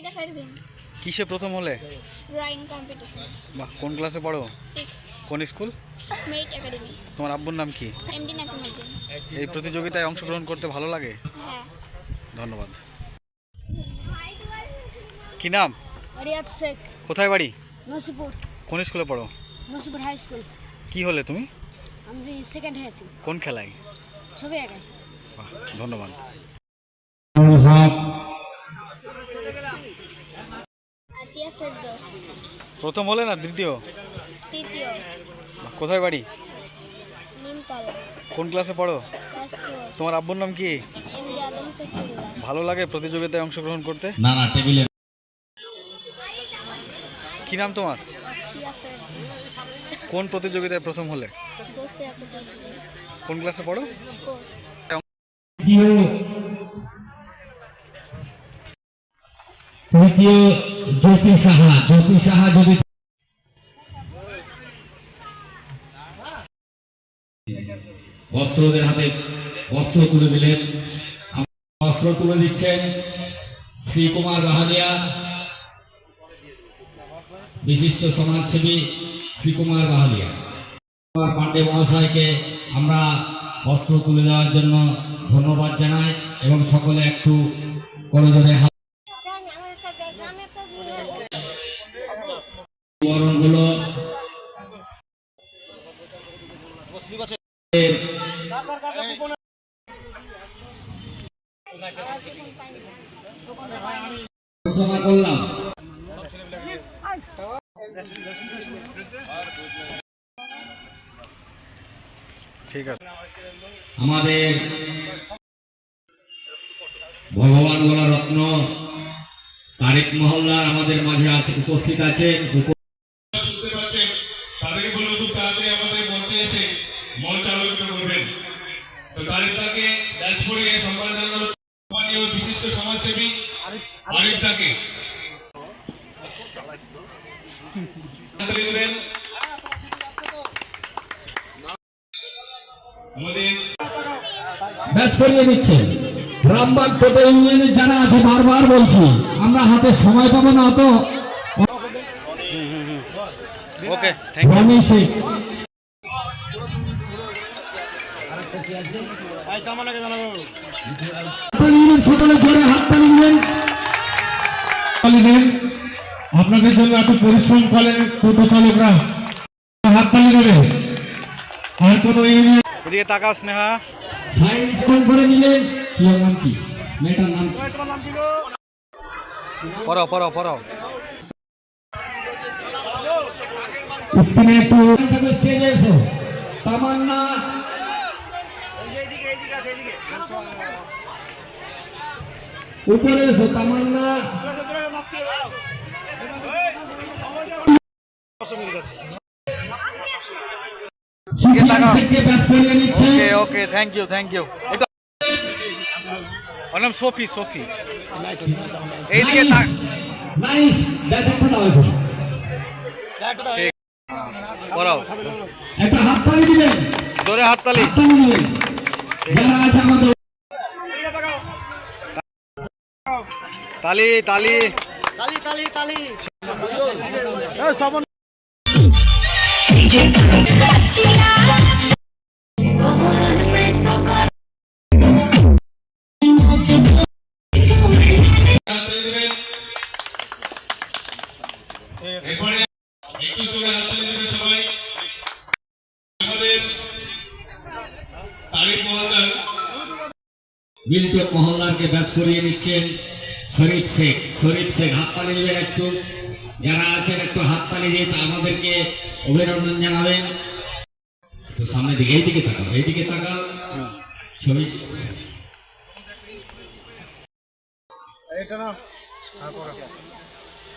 অস্মিতা পারভিন কিসে প্রথম হলে? ড্রয়িং কম্পিটিশন বাহ কোন ক্লাসে পড়ো? সিক্স কোন স্কুল মেরিট একাডেমি তোমার আব্বুর নাম কি? এমডি নাকিমুদ্দিন এই প্রতিযোগিতায় অংশগ্রহণ করতে ভালো লাগে? হ্যাঁ। ধন্যবাদ। কি নাম? রিয়াদ শেখ। কোথায় বাড়ি? নসিপুর। কোন স্কুলে পড়ো? নসিপুর হাই স্কুল কি হলে তুমি? আমি সেকেন্ড হয়েছি। কোন খেলায়? ছবি বাহ ধন্যবাদ। প্রথম হলে না দ্বিতীয়? তৃতীয়। কোথায় বাড়ি? নিমতলা। কোন ক্লাসে পড়ো? তোমার আব্বুর নাম কি? ভালো লাগে প্রতিযোগিতায় অংশগ্রহণ করতে? না না টেবিলে কি নাম তোমার? কোন প্রতিযোগিতায় প্রথম হলে? কোন ক্লাসে পড়ো? তৃতীয় জ্যোতি সাহা জ্যোতি সাহা যদি বস্ত্রদের হাতে বস্ত্র তুলে দিলেন। বস্ত্র তুলে দিচ্ছেন শ্রীকুমার বাহালিয়া বিশিষ্ট সমাজসেবী শ্রীকুমার কুমার পাণ্ডে মহাশয়কে আমরা বস্ত্র তুলে দেওয়ার জন্য ধন্যবাদ জানাই এবং সকলে একটু করে ধরে ঘোষণা করলাম। ঠিক আছে। আমাদের ভগবান গোলা রত্ন তারেক মহল্লার আমাদের মাঝে আছে উপস্থিত আছেন। পাচ্ছেন তাদেরকে বলব খুব তাড়াতাড়ি আমাদের মঞ্চে এসে মঞ্চ আলোকিত করবেন। তো তাকে ব্যাচ সম্মান জানানো সম্মানীয় বিশিষ্ট সমাজসেবী আরিফ তাকে যারা আছে বারবার বলছি, আমরা হাতে সময় পাবো না অত ওকে থ্যাংক ইউ। আপনাদের জন্য এত পরিশ্রম করেন টোটো চালকরা হাততালি দেবে। আর কোন ইউনিয়ন এদিকে তাকাও স্নেহা। কোন করে নিলেন। কি ওর নাম কি? মেয়েটার নাম কি? পড়াও পড়াও পড়াও। স্ক্রিনে একটু স্টেজে এসো তামান্না। উপরে এসো Tamanna okay okay thank you thank you ওর নাম সোফি সোফি। এইদিকে নাইস ব্যাট একটা দাও পড়াও একটা হাততালি দিবেন। জোরে হাততালি। যারা আছে আমাদের তালি তালি। হাততালি তারিক মহল্লারকে ব্যাচ করিয়ে নিচ্ছেন শরীফ শেখ। শরীফ শেখ হাততালি দিবেন একটু। যারা আছেন একটু হাততালি দিয়ে তা আমাদেরকে অভিনন্দন জানাবেন। একটু সামনের দিকে এইদিকে তাকাও এইদিকে তাকাও। ছবি।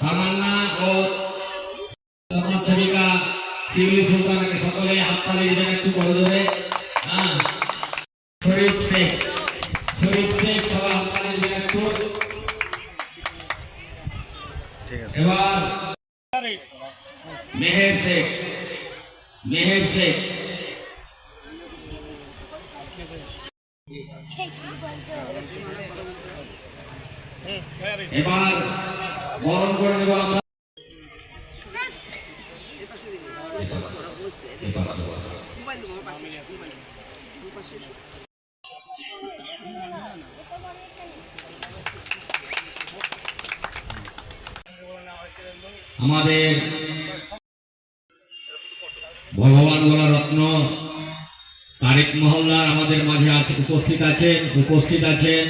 তামান্না ও সমাজসেবিকা শিউলি সুলতানকে সকলে হাততালি দিবেন একটু বড় ধরে হ্যাঁ। মেহের শেখ মেহের শেখ। এবার বরণ করে নেব আমাদের ভগবান গোলা রত্ন তারেক মহল্লার আমাদের মাঝে আছে উপস্থিত আছেন উপস্থিত আছেন।